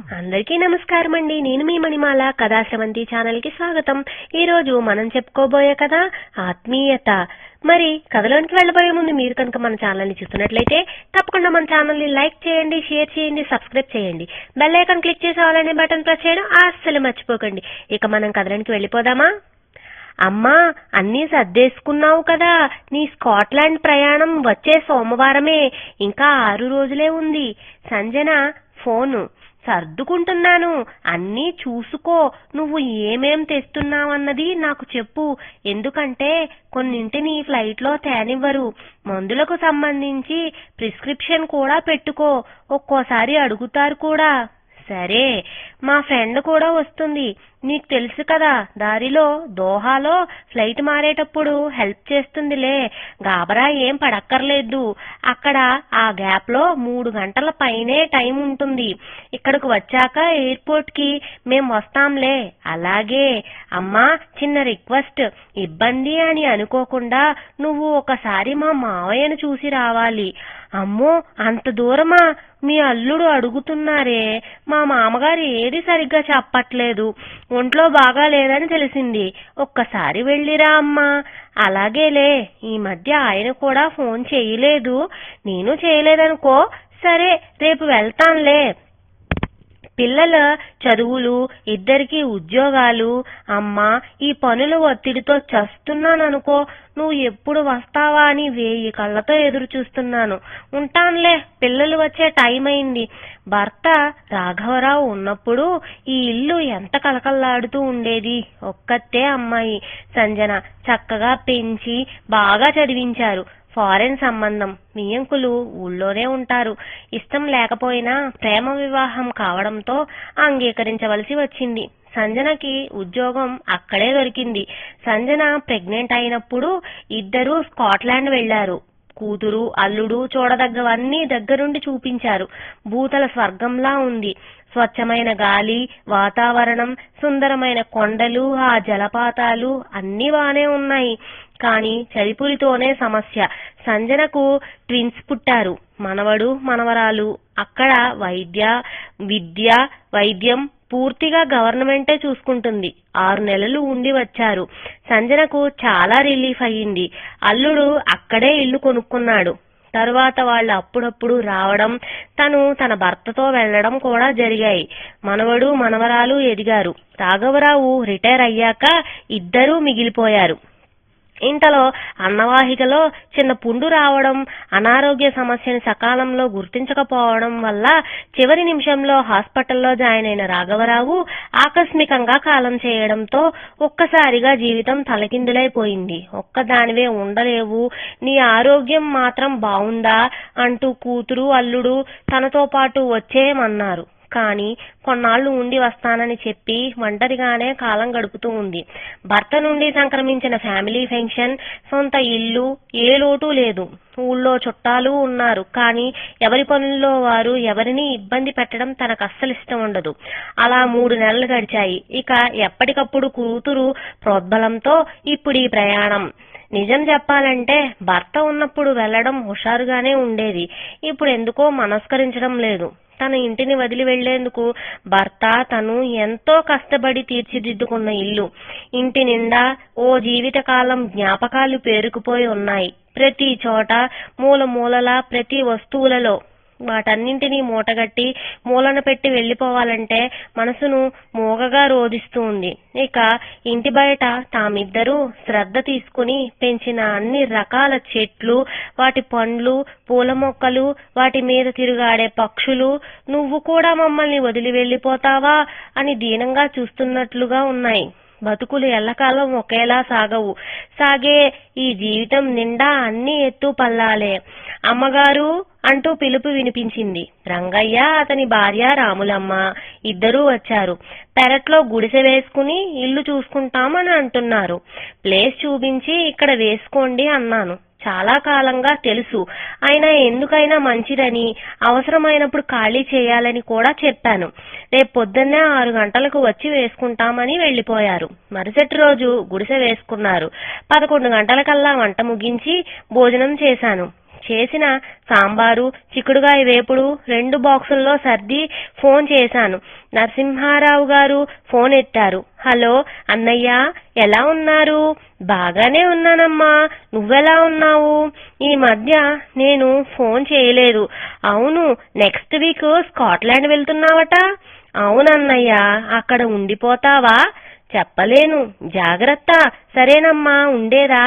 అందరికీ నమస్కారం అండి నేను మీ మణిమాల. కథాశ్రవంతి ఛానల్కి స్వాగతం. ఈ రోజు మనం చెప్పుకోబోయే కథ ఆత్మీయత. మరి కథలోనికి వెళ్ళబోయే ముందు మీరు కనుక మన ఛానల్ని చూస్తున్నట్లయితే తప్పకుండా మన ఛానల్ని లైక్ చేయండి షేర్ చేయండి సబ్స్క్రైబ్ చేయండి. బెల్ ఐకాన్ క్లిక్ చేసి బటన్ ప్రెస్ చేయడం అస్సలు మర్చిపోకండి. ఇక మనం కథలోనికి వెళ్ళిపోదామా? అమ్మా అన్నీ సర్దేసుకున్నావు కదా. నీ స్కాట్లాండ్ ప్రయాణం వచ్చే సోమవారమే. ఇంకా ఆరు రోజులే ఉంది. సంజన ఫోను. సర్దుకుంటున్నాను. అన్నీ చూసుకో. నువ్వు ఏమేం తెస్తున్నావన్నది నాకు చెప్పు. ఎందుకంటే కొన్నింటిని ఫ్లైట్లో తేనివ్వరు. మందులకు సంబంధించి ప్రిస్క్రిప్షన్ కూడా పెట్టుకో. ఒక్కోసారి అడుగుతారు కూడా. సరే మా ఫ్రెండ్ కూడా వస్తుంది. నీకు తెలుసు కదా దారిలో దోహాలో ఫ్లైట్ మారేటప్పుడు హెల్ప్ చేస్తుందిలే. గాబరా ఏం పడక్కర్లేదు. అక్కడ ఆ గ్యాప్లో మూడు గంటల పైనే టైం ఉంటుంది. ఇక్కడికి వచ్చాక ఎయిర్పోర్ట్కి మేము మేం వస్తాంలే. అలాగే అమ్మా చిన్న రిక్వెస్ట్. ఇబ్బంది అని అనుకోకుండా నువ్వు ఒకసారి మా మావయ్యను చూసి రావాలి. అమ్మో అంత దూరమా? మీ అల్లుడు అడుగుతున్నారే. మా మామగారు ఏది సరిగ్గా చెప్పట్లేదు. ఒంట్లో బాగా లేదని తెలిసింది. ఒక్కసారి వెళ్ళిరా అమ్మా. అలాగేలే ఈ మధ్య ఆయన కూడా ఫోన్ చేయలేదు. నేను చేయలేదనుకో సరే రేపు వెళ్తానులే. పిల్లల చదువులు ఇద్దరికి ఉద్యోగాలు. అమ్మా ఈ పనుల ఒత్తిడితో చస్తున్నాననుకో నువ్వు ఎప్పుడు వస్తావా అని వేయి కళ్ళతో ఎదురు చూస్తున్నాను. ఉంటానులే పిల్లలు వచ్చే టైం అయింది భర్త రాఘవరావు ఉన్నప్పుడు ఈ ఇల్లు ఎంత కలకల్లాడుతూ ఉండేది? ఒక్కతే అమ్మాయి. సంజన చక్కగా పెంచి బాగా చదివించారు. ఫారెన్ సంబంధం. మియంకులు ఊళ్ళోనే ఉంటారు. ఇష్టం లేకపోయినా ప్రేమ వివాహం కావడంతో అంగీకరించవలసి వచ్చింది. సంజనకి ఉద్యోగం అక్కడే దొరికింది. సంజన ప్రెగ్నెంట్ అయినప్పుడు ఇద్దరూ స్కాట్లాండ్ వెళ్ళారు కూతురు అల్లుడు చూడదగ్గవన్నీ దగ్గరుండి చూపించారు. భూతల స్వర్గంలా ఉంది. స్వచ్ఛమైన గాలి వాతావరణం సుందరమైన కొండలు ఆ జలపాతాలు అన్నీ బానే ఉన్నాయి. కానీ చదిపురితోనే సమస్య. సంజనకు ట్విన్స్ పుట్టారు. మనవడు మనవరాలు. అక్కడ వైద్య విద్య వైద్యం పూర్తిగా గవర్నమెంటే చూసుకుంటుంది. ఆరు నెలలు ఉండి వచ్చారు. సంజనకు చాలా రిలీఫ్ అయ్యింది. అల్లుడు అక్కడే ఇల్లు కొనుక్కున్నాడు. తరువాత వాళ్ళు అప్పుడప్పుడు రావడం తను తన భర్తతో వెళ్ళడం కూడా జరిగాయి. మనవడు మనవరాలు ఎదిగారు. రాఘవరావు రిటైర్ అయ్యాక ఇద్దరూ మిగిలిపోయారు. ఇంతలో అన్నవాహికలో చిన్న పుండు రావడం అనారోగ్య సమస్యని సకాలంలో గుర్తించకపోవడం వల్ల చివరి నిమిషంలో హాస్పిటల్లో జాయిన్ అయిన రాఘవరావు ఆకస్మికంగా కాలం చేయడంతో ఒక్కసారిగా జీవితం తలకిందులైపోయింది. ఒక్కదానివే ఉండలేవు. నీ ఆరోగ్యం మాత్రం బావుందా అంటూ కూతురు అల్లుడు తనతో పాటు వచ్చేయమన్నారు. కానీ కొన్నాళ్ళు ఉండి వస్తానని చెప్పి ఒంటరిగానే కాలం గడుపుతూ ఉంది. భర్త నుండి సంక్రమించిన ఫ్యామిలీ పెన్షన్ సొంత ఇల్లు ఏ లోటు లేదు. ఊళ్ళో చుట్టాలు ఉన్నారు. కానీ ఎవరి పనుల్లో వారు ఎవరిని ఇబ్బంది పెట్టడం తనకు అస్సలు ఇష్టం ఉండదు. అలా మూడు నెలలు గడిచాయి. ఇక ఎప్పటికప్పుడు కూతురు ప్రోద్బలంతో ఇప్పుడు ఈ ప్రయాణం. నిజం చెప్పాలంటే భర్త ఉన్నప్పుడు వెళ్ళడం హుషారుగానే ఉండేది. ఇప్పుడు ఎందుకో మనస్కరించడం లేదు. తన ఇంటిని వదిలి వెళ్ళేందుకు భర్త తను ఎంతో కష్టపడి తీర్చిదిద్దుకున్న ఇల్లు. ఇంటి నిండా ఓ జీవితకాలం జ్ఞాపకాలు పేరుకుపోయి ఉన్నాయి. ప్రతి చోట మూల మూలలా ప్రతి వస్తువులలో వాటన్నింటినీ మూటగట్టి మూలన పెట్టి వెళ్ళిపోవాలంటే మనసును మూగగా రోధిస్తూ ఉంది. ఇక ఇంటి బయట తామిద్దరూ శ్రద్ధ తీసుకుని పెంచిన అన్ని రకాల చెట్లు వాటి పండ్లు పూల మొక్కలు వాటి మీద తిరుగాడే పక్షులు నువ్వు కూడా మమ్మల్ని వదిలి వెళ్ళిపోతావా అని దీనంగా చూస్తున్నట్లుగా ఉన్నాయి. బతుకులు ఎల్లకాలం ఒకేలా సాగవు. సాగే ఈ జీవితం నిండా అన్ని ఎత్తు పల్లాలే. అమ్మగారు అంటూ పిలుపు వినిపించింది. రంగయ్య అతని భార్య రాములమ్మ ఇద్దరూ వచ్చారు. పెరట్లో గుడిసె వేసుకుని ఇల్లు చూసుకుంటామని అంటున్నారు. ప్లేస్ చూపించి ఇక్కడ వేసుకోండి అన్నాను. చాలా కాలంగా తెలుసు. అయినా ఎందుకైనా మంచిదని అవసరమైనప్పుడు ఖాళీ చేయాలని కూడా చెప్పాను. రేపు పొద్దున్నే ఆరు గంటలకు వచ్చి వేసుకుంటామని వెళ్ళిపోయారు మరుసటి రోజు గుడిసె వేసుకున్నారు. పదకొండు గంటలకల్లా వంట ముగించి భోజనం చేశాను. చేసిన సాంబారు చిక్కుడుగాయ వేపుడు రెండు బాక్సుల్లో సర్ది ఫోన్ చేశాను. నరసింహారావు గారు ఫోన్ ఎత్తారు. హలో అన్నయ్య ఎలా ఉన్నారు? బాగానే ఉన్నానమ్మా. నువ్వెలా ఉన్నావు? ఈ మధ్య నేను ఫోన్ చేయలేదు. అవును నెక్స్ట్ వీక్ స్కాట్లాండ్ వెళ్తున్నావట? అవునన్నయ్య అక్కడ ఉండిపోతావా? చెప్పలేను. జాగ్రత్త. సరేనమ్మా ఉండేదా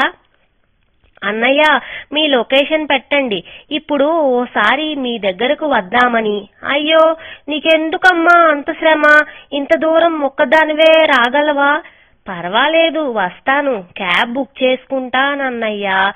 అన్నయ్య మీ లొకేషన్ పెట్టండి. ఇప్పుడు ఓసారి మీ దగ్గరకు వద్దామని. అయ్యో నీకెందుకమ్మా అంత శ్రమ? ఇంత దూరం ఒక్కదానివే రాగలవా? పర్వాలేదు వస్తాను. క్యాబ్ బుక్ చేసుకుంటానన్నయ్యా.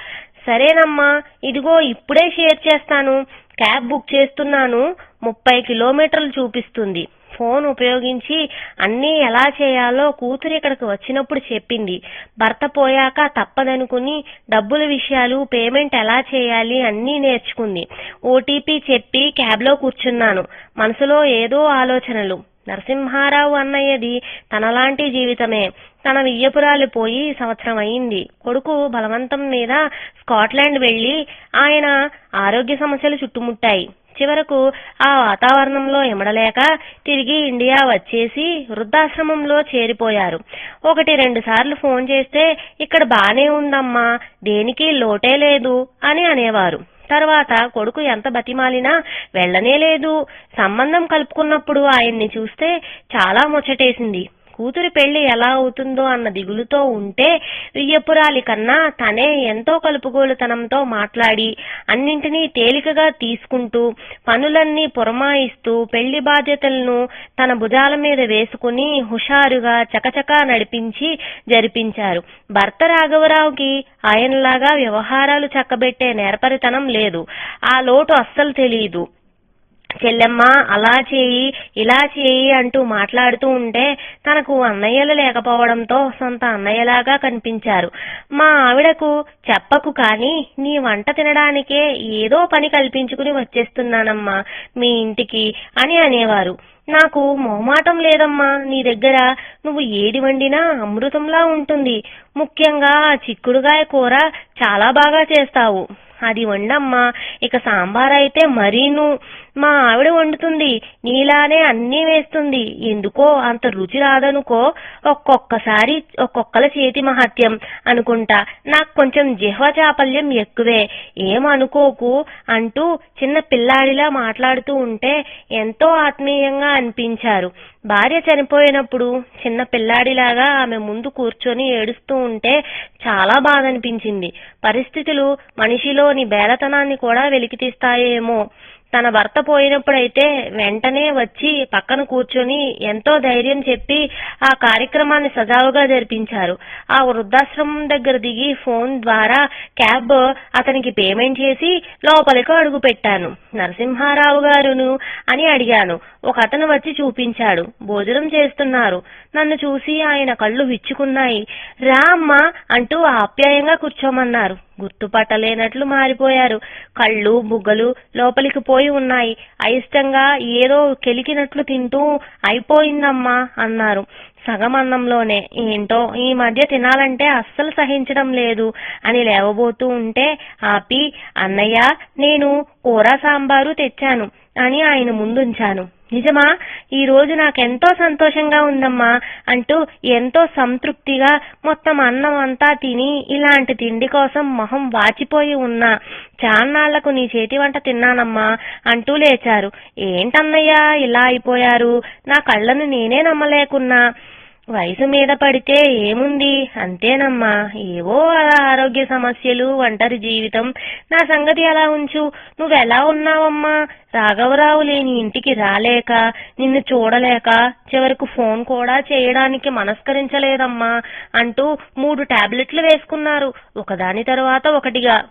సరేనమ్మా ఇదిగో ఇప్పుడే షేర్ చేస్తాను. క్యాబ్ బుక్ చేస్తున్నాను. ముప్పై కిలోమీటర్లు చూపిస్తుంది. ఫోన్ ఉపయోగించి అన్నీ ఎలా చేయాలో కూతురు ఇక్కడికి వచ్చినప్పుడు చెప్పింది. భర్త పోయాక తప్పదనుకుని డబ్బుల విషయాలు పేమెంట్ ఎలా చేయాలి అన్నీ నేర్చుకుంది. ఓటీపీ చెప్పి క్యాబ్లో కూర్చున్నాను. మనసులో ఏదో ఆలోచనలు. నరసింహారావు అన్నయ్యది తనలాంటి జీవితమే. తన వియ్యపురాలు పోయి సంవత్సరం అయింది. కొడుకు బలవంతం మీద స్కాట్లాండ్ వెళ్ళి ఆయన ఆరోగ్య సమస్యలు చుట్టుముట్టాయి. చివరకు ఆ వాతావరణంలో ఇమడలేక తిరిగి ఇండియా వచ్చేసి వృద్ధాశ్రమంలో చేరిపోయారు. ఒకటి రెండు సార్లు ఫోన్ చేస్తే ఇక్కడ బానే ఉందమ్మా దేనికి లోటే లేదు అని అనేవారు. తర్వాత కొడుకు ఎంత బతిమాలినా వెళ్ళనే లేదు. సంబంధం కలుపుకున్నప్పుడు ఆయన్ని చూస్తే చాలా ముచ్చటేసింది. కూతురి పెళ్ళి ఎలా అవుతుందో అన్న దిగులుతో ఉంటే వియ్యపురాలి కన్నా తనే ఎంతో కలుపుగోలుతనంతో మాట్లాడి అన్నింటినీ తేలికగా తీసుకుంటూ పనులన్నీ పురమాయిస్తూ పెళ్ళి బాధ్యతలను తన భుజాల మీద వేసుకుని హుషారుగా చకచకా నడిపించి జరిపించారు. భర్త రాఘవరావుకి ఆయనలాగా వ్యవహారాలు చక్కబెట్టే నేర్పరితనం లేదు. ఆ లోటు అస్సలు తెలియదు చెల్లెమ్మ అలా చేయి ఇలా చేయి అంటూ మాట్లాడుతూ ఉంటే తనకు అన్నయ్యలు లేకపోవడంతో సొంత అన్నయ్యలాగా కనిపించారు. మా ఆవిడకు చెప్పకు కాని నీ వంట తినడానికే ఏదో పని కల్పించుకుని వచ్చేస్తున్నానమ్మా మీ ఇంటికి అని అనేవారు. నాకు మొహమాటం లేదమ్మా నీ దగ్గర నువ్వు ఏది వండినా అమృతంలా ఉంటుంది. ముఖ్యంగా ఆ చిక్కుడుగాయ కూర చాలా బాగా చేస్తావు. అది వండమ్మా ఇక సాంబార్ అయితే మరీను. మా ఆవిడ వండుతుంది. నీలానే అన్నీ వేస్తుంది. ఎందుకో అంత రుచి రాదనుకో ఒక్కొక్కసారి ఒక్కొక్కల చేతి మహత్యం అనుకుంటా. నాకు కొంచెం జిహ్వ చాపల్యం ఎక్కువే. ఏమనుకోకు అంటూ చిన్న పిల్లాడిలా మాట్లాడుతూ ఉంటే ఎంతో ఆత్మీయంగా అనిపించారు. భార్య చనిపోయినప్పుడు చిన్న పిల్లాడిలాగా ఆమె ముందు కూర్చొని ఏడుస్తూ ఉంటే చాలా బాధ అనిపించింది పరిస్థితులు మనిషిలోని బేలతనాన్ని కూడా వెలికితీస్తాయేమో. తన భర్త పోయినప్పుడైతే వెంటనే వచ్చి పక్కన కూర్చొని ఎంతో ధైర్యం చెప్పి ఆ కార్యక్రమాన్ని సజావుగా జరిపించారు. ఆ వృద్ధాశ్రమం దగ్గర దిగి ఫోన్ ద్వారా క్యాబ్ అతనికి పేమెంట్ చేసి లోపలికి అడుగు పెట్టాను. నరసింహారావు గారును అని అడిగాను. ఒక అతను వచ్చి చూపించాడు. భోజనం చేస్తున్నారు. నన్ను చూసి ఆయన కళ్ళు విచ్చుకున్నాయి. రా అమ్మా అంటూ ఆప్యాయంగా కూర్చోమన్నారు. గుర్తుపట్టలేనట్లు మారిపోయారు. కళ్ళు బుగ్గలు లోపలికి పోయి ఉన్నాయి. అయిష్టంగా ఏదో కెలికినట్లు తింటూ అయిపోయిందమ్మా అన్నారు. సగం అన్నంలోనే ఏంటో ఈ మధ్య తినాలంటే అస్సలు సహించడం లేదు అని లేవబోతూ ఉంటే ఆపి అన్నయ్య నేను కూర సాంబారు తెచ్చాను అని ఆయన ముందుంచాను. నిజమా? ఈ రోజు నాకెంతో సంతోషంగా ఉందమ్మా అంటూ ఎంతో సంతృప్తిగా మొత్తం అన్నం అంతా తిని ఇలాంటి తిండి కోసం మొహం వాచిపోయి ఉన్నా. చాన్నాళ్ళకు నీ చేతి వంట తిన్నానమ్మా అంటూ లేచారు. ఏంటన్నయ్యా ఇలా అయిపోయారు? నా కళ్ళను నేనే నమ్మలేకున్నా. వయసు మీద పడితే ఏముంది? అంతేనమ్మా. ఏవో అలా ఆరోగ్య సమస్యలు ఒంటరి జీవితం. నా సంగతి అలా ఉంచు. నువ్వెలా ఉన్నావమ్మా? రాఘవరావు లేని ఇంటికి రాలేక నిన్ను చూడలేక చివరకు ఫోన్ కూడా చేయడానికి మనస్కరించలేదమ్మా అంటూ మూడు టాబ్లెట్లు వేసుకున్నారు. ఒకదాని తర్వాత ఒకటిగా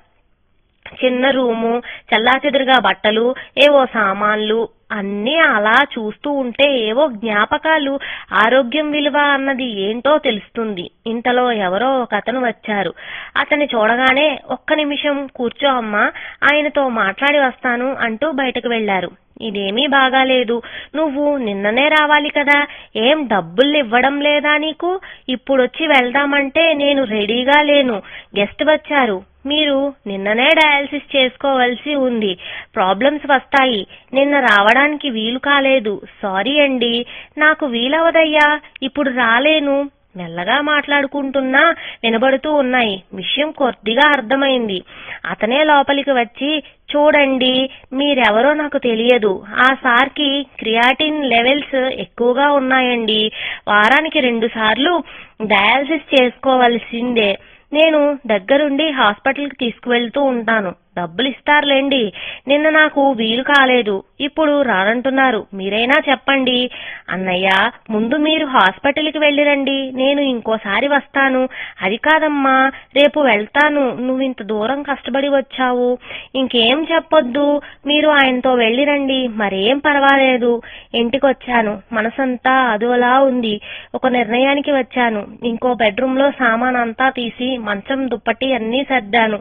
చిన్న రూము చల్లాచెదురుగా బట్టలు ఏవో సామాన్లు అన్నీ అలా చూస్తూ ఉంటే ఏవో జ్ఞాపకాలు ఆరోగ్యం విలువ అన్నది ఏంటో తెలుస్తుంది. ఇంతలో ఎవరో ఒక అతను వచ్చారు. అతన్ని చూడగానే ఒక్క నిమిషం కూర్చో అమ్మా ఆయనతో మాట్లాడి వస్తాను అంటూ బయటకు వెళ్ళారు ఇదేమీ బాగాలేదు. నువ్వు నిన్ననే రావాలి కదా. ఏం డబ్బులు ఇవ్వడం లేదా నీకు? ఇప్పుడొచ్చి వెళ్దామంటే నేను రెడీగా లేను. గెస్ట్ వచ్చారు. మీరు నిన్ననే డయాలసిస్ చేసుకోవాల్సి ఉంది. ప్రాబ్లమ్స్ వస్తాయి. నిన్న రావడానికి వీలు కాలేదు. సారీ అండి. నాకు వీలవదయ్యా. ఇప్పుడు రాలేను. మెల్లగా మాట్లాడుకుంటున్నా వినబడుతూ ఉన్నాయి. విషయం కొద్దిగా అర్థమైంది. అతనే లోపలికి వచ్చి చూడండి మీరెవరో నాకు తెలియదు. ఆ సార్కి క్రియాటిన్ లెవెల్స్ ఎక్కువగా ఉన్నాయండి. వారానికి రెండు సార్లు డయాలసిస్ చేసుకోవాల్సిందే. నేను దగ్గరుండి హాస్పిటల్కి తీసుకువెళ్తూ ఉంటాను. డబ్బులు ఇస్తారులేండి నిన్న నాకు వీలు కాలేదు. ఇప్పుడు రానంటున్నారు. మీరైనా చెప్పండి. అన్నయ్య ముందు మీరు హాస్పిటల్కి వెళ్ళిరండి. నేను ఇంకోసారి వస్తాను. అది కాదమ్మా రేపు వెళ్తాను. నువ్వు ఇంత దూరం కష్టపడి వచ్చావు. ఇంకేం చెప్పొద్దు. మీరు ఆయనతో వెళ్ళిరండి. మరేం పర్వాలేదు. ఇంటికి వచ్చాను మనసంతా అదోలా ఉంది. ఒక నిర్ణయానికి వచ్చాను. ఇంకో బెడ్రూమ్లో సామాన్ అంతా తీసి మంచం దుప్పటి అన్నీ సర్దాను.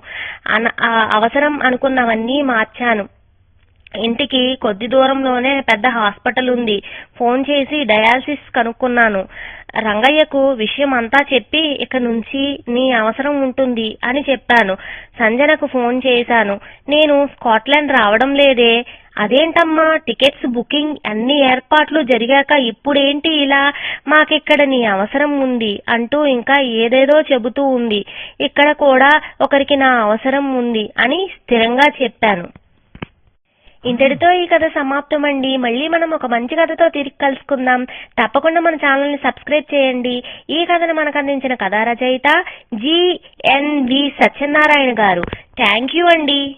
అన- ఆ అనుకున్నవన్నీ మార్చాను. ఇంటికి కొద్ది దూరంలోనే పెద్ద హాస్పిటల్ ఉంది. ఫోన్ చేసి డయాలసిస్ కనుక్కున్నాను. రంగయ్యకు విషయం అంతా చెప్పి ఇక నుంచి నీ అవసరం ఉంటుంది అని చెప్పాను. సంజనకు ఫోన్ చేశాను. నేను స్కాట్లాండ్ రావడం లేదే. అదేంటమ్మా టికెట్స్ బుకింగ్ అన్ని ఏర్పాట్లు జరిగాక ఇప్పుడేంటి ఇలా? మాకిక్కడ నీ అవసరం ఉంది అంటూ ఇంకా ఏదేదో చెబుతూ ఉంది. ఇక్కడ కూడా ఒకరికి నా అవసరం ఉంది అని స్థిరంగా చెప్పాను. ఇంతటితో ఈ కథ సమాప్తమండి. మళ్ళీ మనం ఒక మంచి కథతో తిరిగి కలుసుకుందాం. తప్పకుండా మన ఛానల్ని సబ్స్క్రైబ్ చేయండి. ఈ కథను మనకు అందించిన కథా రచయిత జిఎన్వి సత్యనారాయణ గారు. థ్యాంక్ యూ అండి.